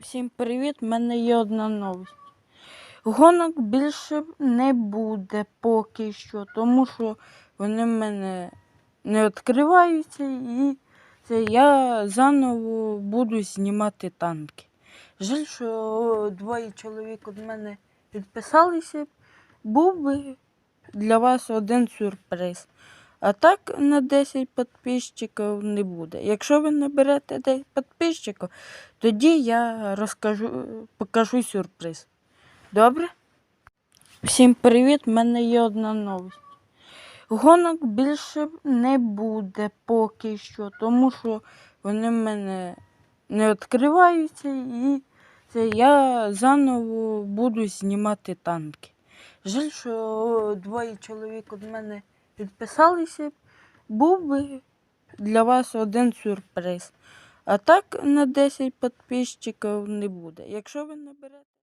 Всім привіт! У мене є одна новість. Гонок більше не буде поки що, тому що вони в мене не відкриваються і це я заново буду знімати танки. Жаль, що двоє чоловік від мене підписалися. Був би для вас один сюрприз. А так на 10 підписчиків не буде. Якщо ви наберете 10 підписчиків, тоді я розкажу, покажу сюрприз. Добре? Всім привіт! У мене є одна новість. Гонок більше не буде поки що, тому що вони в мене не відкриваються і це я заново буду знімати танки. Жаль, що двоє чоловік від мене підписалися. Був би для вас один сюрприз. А так на 10 підписчиків не буде. Якщо ви наберете.